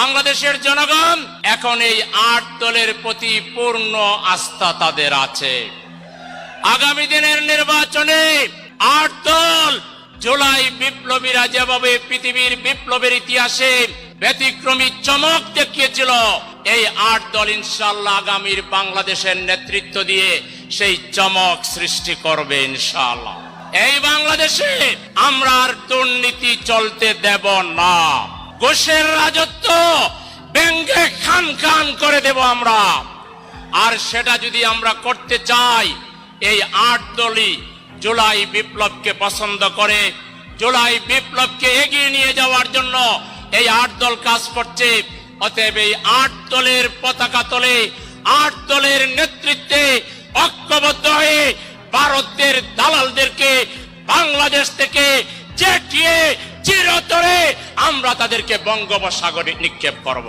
বাংলাদেশের জনগণ, এখন এই আট দলের প্রতি পূর্ণ আস্থা তাদের আছে। আগামী দিনের নির্বাচনে আট দল জুলাই বিপ্লবীরা যেভাবে পৃথিবীর বিপ্লবের ইতিহাসে ব্যতিক্রমী চমক দেখিয়েছিল, এই আট দল ইনশাল্লাহ আগামীর বাংলাদেশের নেতৃত্ব দিয়ে সেই চমক সৃষ্টি করবে ইনশাল্লাহ এই বাংলাদেশে আমরা আর দুর্নীতি চলতে দেব না। ঘোষের রাজত্ব ব্যঙ্গে খান খান করে দেব আমরা। আর সেটা যদি আমরা করতে চাই, এই আট দলই জুলাই বিপ্লবকে পছন্দ করে, জুলাই বিপ্লবকে এগিয়ে নিয়ে যাওয়ার জন্য এই আট দল কাজ করছে। অতএব এই আট দলের পতাকা তলে, আট দলের নেতৃত্বে ঐক্যবদ্ধ হয়ে ভারতের দালালদেরকে, বাংলাদেশ থেকে আমরা তাদেরকে বঙ্গোপসাগরে নিক্ষেপ করব।